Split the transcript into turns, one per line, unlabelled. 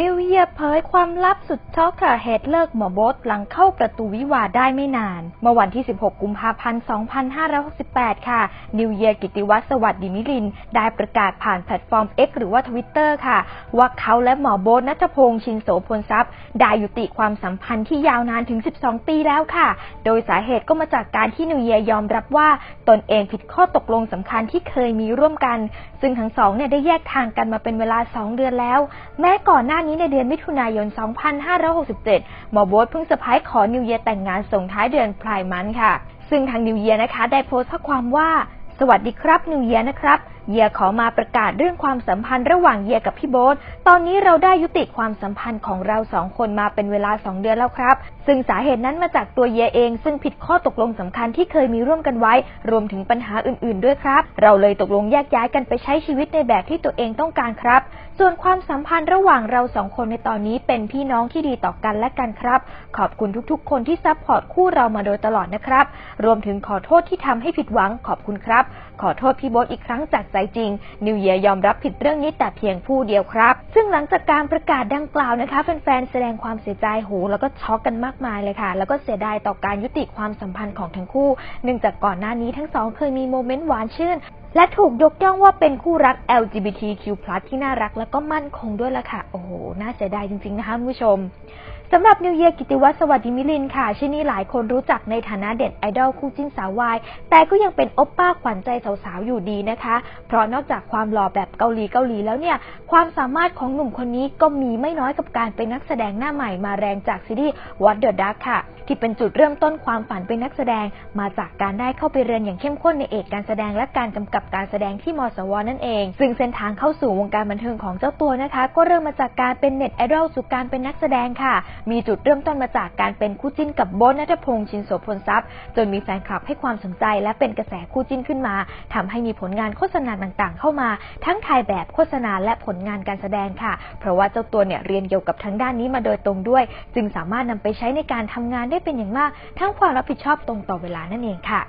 นิวเยียเผยความลับสุดช็อกค่ะเหตุเลิกหมอโบทหลังเข้าประตูวิวาได้ไม่นาน เมื่อวันที่ 16 กุมภาพันธ์ 2568 ค่ะ นิวเยียกิติวัฒน์สวัสดิมิริน ได้ประกาศผ่านแพลตฟอร์ม X หรือว่า Twitter ค่ะ ว่าเขาและหมอโบทนัทพงษ์ชินโสพลทรัพย์ ได้ยุติความสัมพันธ์ที่ยาวนานถึง 12 ปีแล้วค่ะ โดยสาเหตุก็มาจากการที่นิวเยียยอมรับว่า ตนเองผิดข้อตกลงสำคัญที่เคยมีร่วมกัน ซึ่งทั้งสองเนี่ยได้แยกทางกันมาเป็นเวลา 2 เดือนแล้ว แม้ก่อนหน้านี้ในเดือนมิถุนายน 2567 หมอโบ๊ทเพิ่งเซอร์ไพรส์ขอนิวเยียแต่งงานส่งท้ายเดือนพรายมันค่ะ ซึ่งทางนิวเยียนะคะ ได้โพสต์ข้อความว่า สวัสดีครับนิวเยียนะครับ เยียขอมาประกาศเรื่องความสัมพันธ์ระหว่างเยียกับพี่โบ๊ท ตอนนี้เราได้ยุติความสัมพันธ์ของเราสองคนมาเป็นเวลาสองเดือนแล้วครับ ซึ่งสาเหตุนั้นมาจากตัวเยียเอง ซึ่งผิดข้อตกลงสำคัญที่เคยมีร่วมกันไว้ รวมถึงปัญหาอื่น ๆ ด้วยครับ เราเลยตกลงแยกย้ายกันไปใช้ชีวิตในแบบที่ตัวเองต้องการครับ ส่วนความสัมพันธ์ระหว่างเราสองคนในตอนนี้เป็นพี่น้องที่ดีต่อกันและกันครับ ขอบคุณทุกๆ คนที่ซัพพอร์ตคู่เรามาโดยตลอดนะครับ รวมถึงขอโทษที่ทำให้ผิดหวังขอบคุณครับ ขอโทษพี่โบ๊ทอีกครั้งจากใจจริง นิวเยียยอมรับผิดเรื่องนี้แต่เพียงผู้เดียวครับ ซึ่งหลังจากการประกาศดังกล่าวนะคะ แฟนๆ แสดงความเสียใจโหแล้วก็ช็อกกันมากมายเลยค่ะ แล้วก็เสียดายต่อการยุติความสัมพันธ์ของทั้งคู่ เนื่องจากก่อนหน้านี้ทั้งสองเคยมีโมเมนต์หวานชื่นและถูกยกย่องว่าเป็นคู่รัก LGBTQ+ ที่น่ารักและก็มั่นคงด้วยล่ะค่ะ โอ้โห น่าเสียดายจริงๆนะคะผู้ชมสำหรับนิวเยียกิติวัฒน์สวัสดิมิลินค่ะ ชื่อนี้หลายคนรู้จักในฐานะเด็ดไอดอลคู่จิ้นสาววาย แต่ก็ยังเป็นโอปป้าขวัญใจสาวๆ อยู่ดีนะคะ เพราะนอกจากความหล่อแบบเกาหลีเกาหลีแล้วเนี่ย ความสามารถของหนุ่มคนนี้ก็มีไม่น้อยกับการเป็นนักแสดงหน้าใหม่มาแรงจากซีรีส์ What the Duck ค่ะ ที่เป็นจุดเริ่มต้นความฝันเป็นนักแสดง มาจากการได้เข้าไปเรียนอย่างเข้มข้นในเอกการแสดงและการกำกับการแสดงที่มสวนั่นเอง ซึ่งเส้นทางเข้าสู่วงการบันเทิงของเจ้าตัวนะคะ ก็เริ่มมาจากการเป็นเน็ตไอดอลสู่การเป็นนักแสดงค่ะมีจุดเริ่มต้นมาจากการเป็นคู่จิ้นกับโบ๊ทนัทพงษ์ชินโสพลทรัพย์จนมีแฟนคลับให้ความสนใจและเป็นกระแสคู่จิ้นขึ้นมาทำให้มีผลงานโฆษณาต่างๆ เข้ามา ทั้งถ่ายแบบโฆษณาและผลงานการแสดงค่ะ เพราะว่าเจ้าตัวเนี่ยเรียนเกี่ยวกับทางด้านนี้มาโดยตรงด้วย จึงสามารถนำไปใช้ในการทำงานได้เป็นอย่างมาก ทั้งความรับผิดชอบตรงต่อเวลานั่นเองค่ะ